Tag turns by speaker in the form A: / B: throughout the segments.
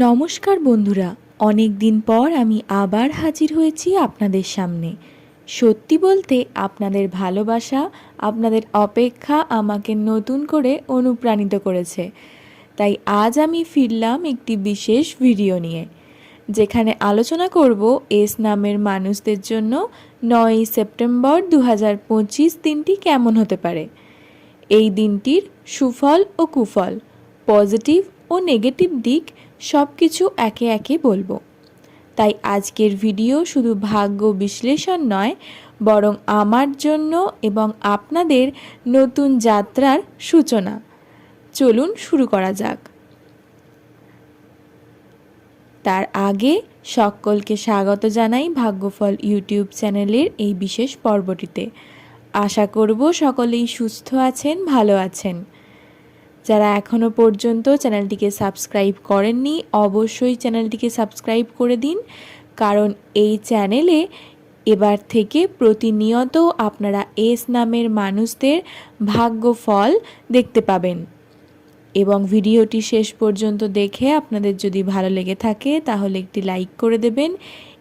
A: নমস্কার বন্ধুরা অনেক দিন পর আমি আবার হাজির হয়েছি আপনাদের সামনে। সত্যি বলতে আপনাদের ভালোবাসা, আপনাদের অপেক্ষা আমাকে নতুন করে অনুপ্রাণিত করেছে। তাই আজ আমি ফিরলাম একটি বিশেষ ভিডিও নিয়ে, যেখানে আলোচনা করব এস নামের মানুষদের জন্য নয়ই সেপ্টেম্বর দু হাজার পঁচিশ দিনটি কেমন হতে পারে। এই দিনটির সুফল ও কুফল, পজিটিভ ও নেগেটিভ দিক সব কিছু একে একে বলব। তাই আজকের ভিডিও শুধু ভাগ্য বিশ্লেষণ নয়, বরং আমার জন্য এবং আপনাদের নতুন যাত্রার সূচনা। চলুন শুরু করা যাক। তার আগে সকলকে স্বাগত জানাই ভাগ্যফল ইউটিউব চ্যানেলের এই বিশেষ পর্বটিতে। আশা করব সকলেই সুস্থ আছেন, ভালো আছেন। যারা এখনও পর্যন্ত চ্যানেলটিকে সাবস্ক্রাইব করেননি, অবশ্যই চ্যানেলটিকে সাবস্ক্রাইব করে দিন। কারণ এই চ্যানেলে এবার থেকে প্রতিনিয়ত আপনারা এস নামের মানুষদের ভাগ্যফল দেখতে পাবেন। এবং ভিডিওটি শেষ পর্যন্ত দেখে আপনাদের যদি ভালো লেগে থাকে, তাহলে একটি লাইক করে দেবেন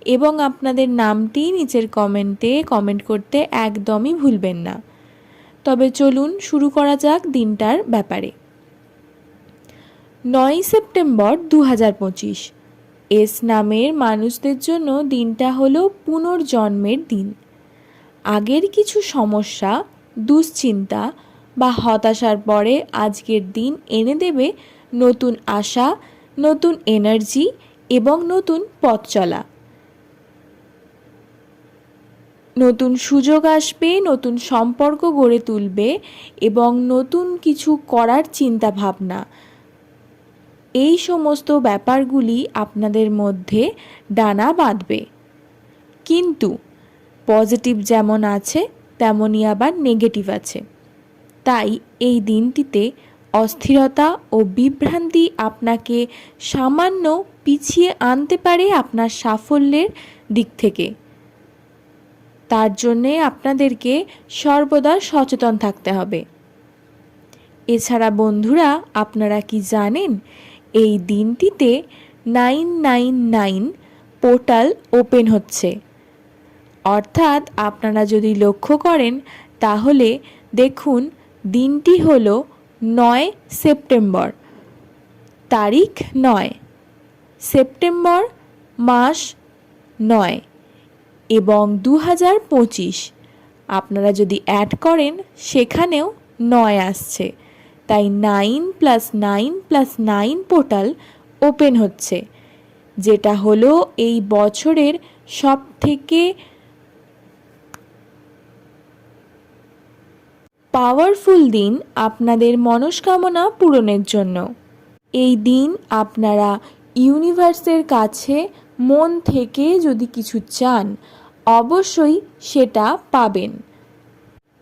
A: এবং আপনাদের নামটি নিচের কমেন্টে কমেন্ট করতে একদমই ভুলবেন না। তবে চলুন শুরু করা যাক দিনটার ব্যাপারে। নয় সেপ্টেম্বর দু হাজার পঁচিশ। এস নামের মানুষদের জন্য দিনটা হলো পুনর্জন্মের দিন। আগের কিছু সমস্যা, দুশ্চিন্তা বা হতাশার পরে আজকের দিন এনে দেবে নতুন আশা, নতুন এনার্জি এবং নতুন পথ চলা। নতুন সুযোগ আসবে, নতুন সম্পর্ক গড়ে তুলবে এবং নতুন কিছু করার চিন্তা ভাবনা এই সমস্ত ব্যাপারগুলি আপনাদের মধ্যে ডানা বাঁধবে। কিন্তু পজিটিভ যেমন আছে তেমনই আবার নেগেটিভ আছে। তাই এই দিনটিতে অস্থিরতা ও বিভ্রান্তি আপনাকে সামান্য পিছিয়ে আনতে পারে আপনার সাফল্যের দিক থেকে। তার জন্যে আপনাদেরকে সর্বদা সচেতন থাকতে হবে। এছাড়া বন্ধুরা, আপনারা কি জানেন এই দিনটিতে nine nine nine portal open হচ্ছে। অর্থাৎ আপনারা যদি লক্ষ্য করেন, তাহলে দেখুন দিনটি হল নয় সেপ্টেম্বর, তারিখ নয়, সেপ্টেম্বর মাস নয় এবং দু হাজার পঁচিশ। আপনারা যদি অ্যাড করেন, সেখানেও নয় আসছে। তাই nine plus nine plus nine portal open হচ্ছে, যেটা হলো এই বছরের সব থেকে পাওয়ারফুল দিন আপনাদের মনস্কামনা পূরণের জন্য। এই দিন আপনারা ইউনিভার্সের কাছে মন থেকে যদি কিছু চান, অবশ্যই সেটা পাবেন।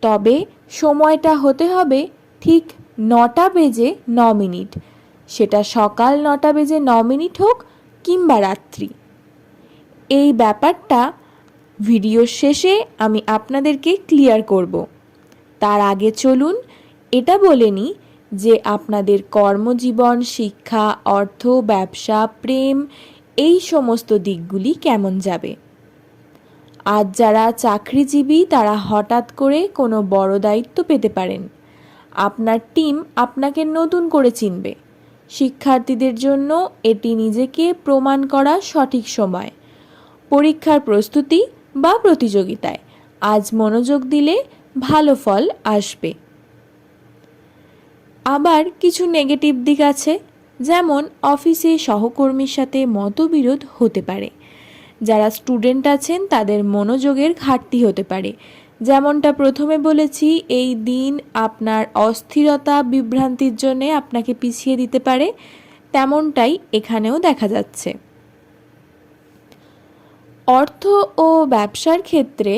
A: তবে সময়টা হতে হবে ঠিক নটা বেজে ন মিনিট। সেটা সকাল নটা বেজে ন মিনিট হোক কিংবা রাত্রি। এই ব্যাপারটা ভিডিওর শেষে আমি আপনাদেরকে ক্লিয়ার করব। তার আগে চলুন এটা বলে নিই যে আপনাদের কর্মজীবন, শিক্ষা, অর্থ, ব্যবসা, প্রেম এই সমস্ত দিকগুলি কেমন যাবে? আজ যারা চাকরিজীবী তারা হঠাৎ করে কোনো বড় দায়িত্ব পেতে পারেন। আপনার টিম আপনাকে নতুন করে চিনবে। শিক্ষার্থীদের জন্য এটি নিজেকে প্রমাণ করা সঠিক সময়। পরীক্ষার প্রস্তুতি বা প্রতিযোগিতায় আজ মনোযোগ দিলে ভালো ফল আসবে। আবার কিছু নেগেটিভ দিক আছে, যেমন অফিসে সহকর্মীর সাথে মতবিরোধ হতে পারে। যারা স্টুডেন্ট আছেন তাদের মনোযোগের ঘাটতি হতে পারে। যেমনটা প্রথমে বলেছি, এই দিন আপনার অস্থিরতা বিভ্রান্তির জন্যে আপনাকে পিছিয়ে দিতে পারে, তেমনটাই এখানেও দেখা যাচ্ছে। অর্থ ও ব্যবসার ক্ষেত্রে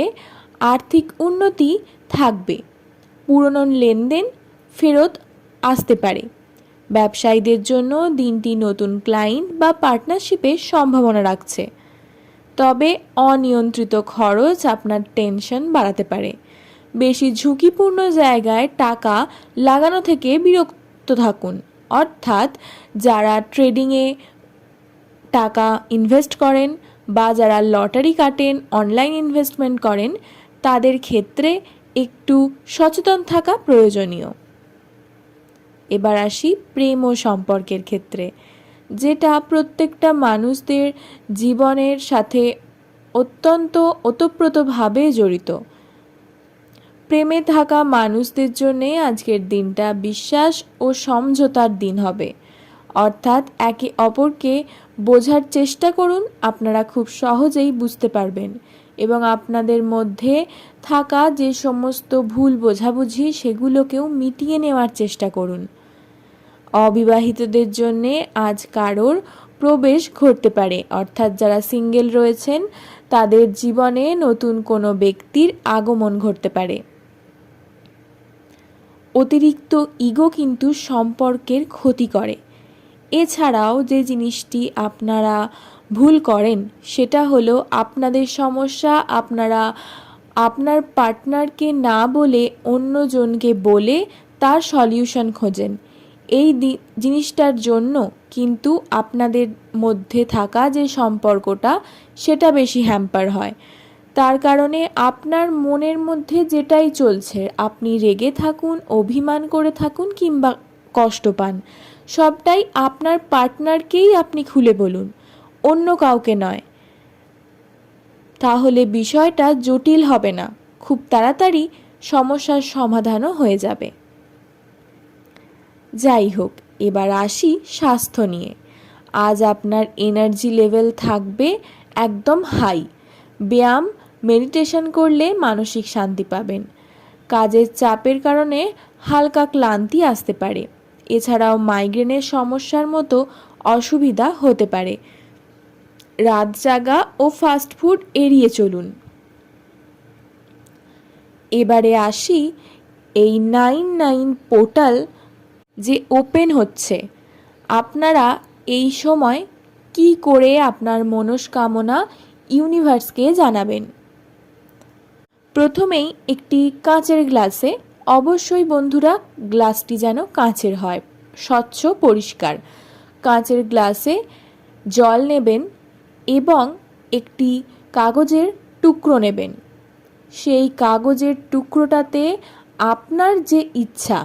A: আর্থিক উন্নতি থাকবে। পুরনো লেনদেন ফেরত আসতে পারে। ব্যবসায়ীদের জন্য দিনটি নতুন ক্লায়েন্ট বা পার্টনারশিপের সম্ভাবনা রাখছে। তবে অনিয়ন্ত্রিত খরচ আপনার টেনশন বাড়াতে পারে। বেশি ঝুঁকিপূর্ণ জায়গায় টাকা লাগানো থেকে বিরক্ত থাকুন। অর্থাৎ যারা ট্রেডিংয়ে টাকা ইনভেস্ট করেন বা যারা লটারি কাটেন, অনলাইন ইনভেস্টমেন্ট করেন, তাদের ক্ষেত্রে একটু সচেতন থাকা প্রয়োজনীয়। এবার আসি প্রেম ও সম্পর্কের ক্ষেত্রে। যেটা প্রত্যেকটা মানুষদের জীবনের সাথে অত্যন্ত ওতপ্রোতভাবে জড়িত। প্রেমে থাকা মানুষদের জন্যে আজকের দিনটা বিশ্বাস ও সমঝোতার দিন হবে। অর্থাৎ একে অপরকে বোঝার চেষ্টা করুন, আপনারা খুব সহজেই বুঝতে পারবেন এবং আপনাদের মধ্যে থাকা যে সমস্ত ভুল বোঝাবুঝি সেগুলোকেও মিটিয়ে নেওয়ার চেষ্টা করুন। অবিবাহিতদের জন্যে আজ কারোর প্রবেশ ঘটতে পারে। অর্থাৎ যারা সিঙ্গেল রয়েছেন, তাদের জীবনে নতুন কোনো ব্যক্তির আগমন ঘটতে পারে। অতিরিক্ত ইগো কিন্তু সম্পর্কের ক্ষতি করে। এছাড়াও যে জিনিসটি আপনারা ভুল করেন, সেটা হলো আপনাদের সমস্যা আপনারা আপনার পার্টনারকে না বলে অন্যজনকে বলে তার সলিউশন খোঁজেন। এই জিনিসটার জন্য কিন্তু আপনাদের মধ্যে থাকা যে সম্পর্কটা, সেটা বেশি হ্যাম্পার হয়। তার কারণে আপনার মনের মধ্যে যেটাই চলছে, আপনি রেগে থাকুন, অভিমান করে থাকুন কিংবা কষ্ট পান, সবটাই আপনার পার্টনারকেই আপনি খুলে বলুন, অন্য কাউকে নয়। তাহলে বিষয়টা জটিল হবে না, খুব তাড়াতাড়ি সমস্যার সমাধানও হয়ে যাবে। যাই হোক, এবার আসি স্বাস্থ্য নিয়ে। আজ আপনার এনার্জি লেভেল থাকবে একদম হাই ব্যায়াম মেডিটেশন করলে মানসিক শান্তি পাবেন। কাজের চাপের কারণে হালকা ক্লান্তি আসতে পারে। এছাড়াও মাইগ্রেনের সমস্যার মতো অসুবিধা হতে পারে। রাত জাগা ও ফাস্টফুড এড়িয়ে চলুন। এবারে আসি এই নাইন নাইন পোর্টাল যে ওপেন হচ্ছে, আপনারা এই সময় কি করে আপনার মনস্কামনা ইউনিভার্সকে জানাবেন? প্রথমেই একটি কাঁচের গ্লাসে, অবশ্যই বন্ধুরা, গ্লাসটি যেন কাঁচের হয়, স্বচ্ছ, পরিষ্কার। কাঁচের গ্লাসে জল নেবেন এবং একটি কাগজের টুকরো নেবেন। সেই কাগজের টুকরোটাতে আপনার যে ইচ্ছা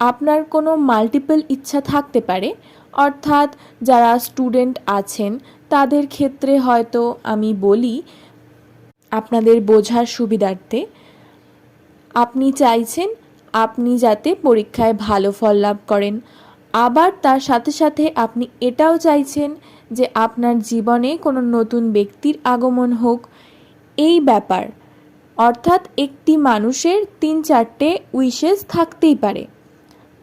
A: আপনার কোনো মাল্টিপল ইচ্ছা থাকতে পারে। অর্থাৎ যারা স্টুডেন্ট আছেন, তাদের ক্ষেত্রে হয়তো আমি বলি, আপনাদের বোঝার সুবিধার্থে আপনি চাইছেন আপনি যাতে পরীক্ষায় ভালো ফল লাভ করেন। আবার তার সাথে সাথে আপনি এটাও চাইছেন যে আপনার জীবনে কোনো নতুন ব্যক্তির আগমন হোক। এই ব্যাপার। অর্থাৎ একটি মানুষের তিন চারটে উইশেস থাকতেই পারে।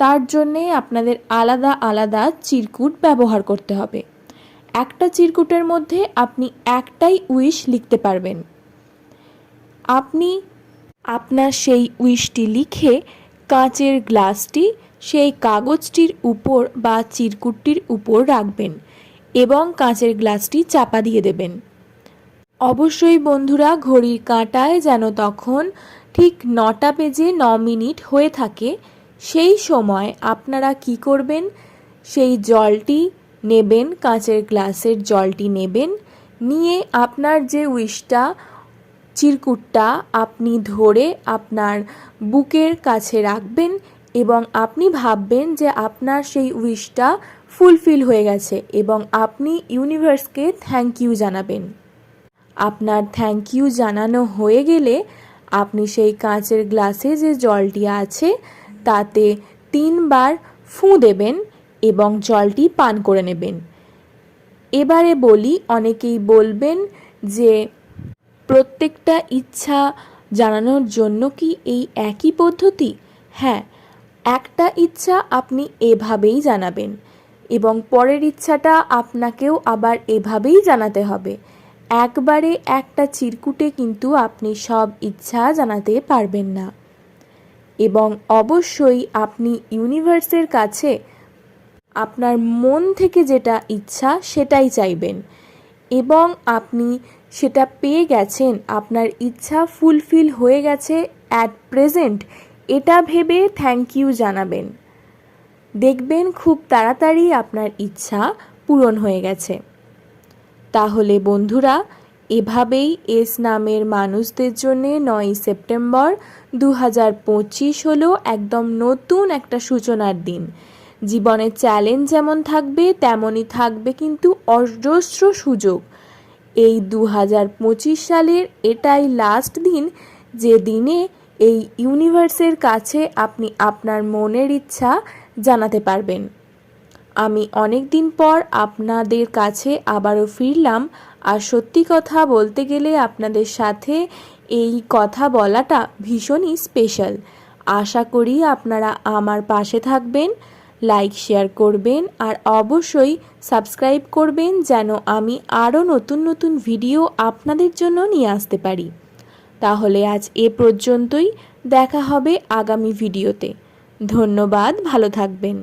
A: তার জন্যে আপনাদের আলাদা আলাদা চিরকুট ব্যবহার করতে হবে। একটা চিরকুটের মধ্যে আপনি একটাই উইশ লিখতে পারবেন। আপনি আপনার সেই উইশটি লিখে কাঁচের গ্লাসটি সেই কাগজটির উপর বা চিরকুটটির উপর রাখবেন এবং কাঁচের গ্লাসটি চাপা দিয়ে দেবেন। অবশ্যই বন্ধুরা, ঘড়ির কাঁটায় যেন তখন ঠিক নটা বেজে ন মিনিট হয়ে থাকে সেই সময় আপনারা কি করবেন? সেই জলটি নেবেন, কাঁচের গ্লাসের জলটি নেবেন, নিয়ে আপনার যে উইশটা, চিরকুটটা আপনি ধরে আপনার বুকের কাছে রাখবেন এবং আপনি ভাববেন যে আপনার সেই উইশটা ফুলফিল হয়ে গেছে এবং আপনি ইউনিভার্সকে থ্যাংক ইউ জানাবেন। আপনার থ্যাংক ইউ জানানো হয়ে গেলে আপনি সেই কাঁচের গ্লাসে যে জলটি আছে তাতে তিনবার ফুঁ দেবেন এবং জলটি পান করে নেবেন। এবারে বলি, অনেকেই বলবেন যে প্রত্যেকটা ইচ্ছা জানানোর জন্য কি এই একই পদ্ধতি? হ্যাঁ একটা ইচ্ছা আপনি এভাবেই জানাবেন এবং পরের ইচ্ছাটা আপনাকেও আবার এভাবেই জানাতে হবে। একবারে একটা চিরকুটে কিন্তু আপনি সব ইচ্ছা জানাতে পারবেন না। এবং অবশ্যই আপনি ইউনিভার্সের কাছে আপনার মন থেকে যেটা ইচ্ছা সেটাই চাইবেন। এবং আপনি সেটা পেয়ে গেছেন, আপনার ইচ্ছা ফুলফিল হয়ে গেছে অ্যাট প্রেজেন্ট এটা ভেবে থ্যাংক ইউ জানাবেন। দেখবেন খুব তাড়াতাড়ি আপনার ইচ্ছা পূরণ হয়ে গেছে। তাহলে বন্ধুরা এভাবেই এস নামের মানুষদের জন্য নয়ই সেপ্টেম্বর দু হাজার পঁচিশ হলো একদম নতুন একটা সূচনার দিন। জীবনে চ্যালেঞ্জ যেমন থাকবে, তেমনই থাকবে কিন্তু অজস্র সুযোগ। এই দু হাজার পঁচিশ সালের এটাই লাস্ট দিন যে দিনে এই ইউনিভার্সের কাছে আপনি আপনার মনের ইচ্ছা জানাতে পারবেন। আমি অনেক দিন পর আপনাদের কাছে আবারও ফিরলাম। আর সত্যি কথা বলতে গেলে আপনাদের সাথে এই কথা বলাটা ভীষণই স্পেশাল আশা করি আপনারা আমার পাশে থাকবেন লাইক শেয়ার করবেন, আর অবশ্যই সাবস্ক্রাইব করবেন যেন আমি আরও নতুন নতুন ভিডিও আপনাদের জন্য নিয়ে আসতে পারি। তাহলে আজ এ পর্যন্তই, দেখা হবে আগামী ভিডিওতে ধন্যবাদ, ভালো থাকবেন।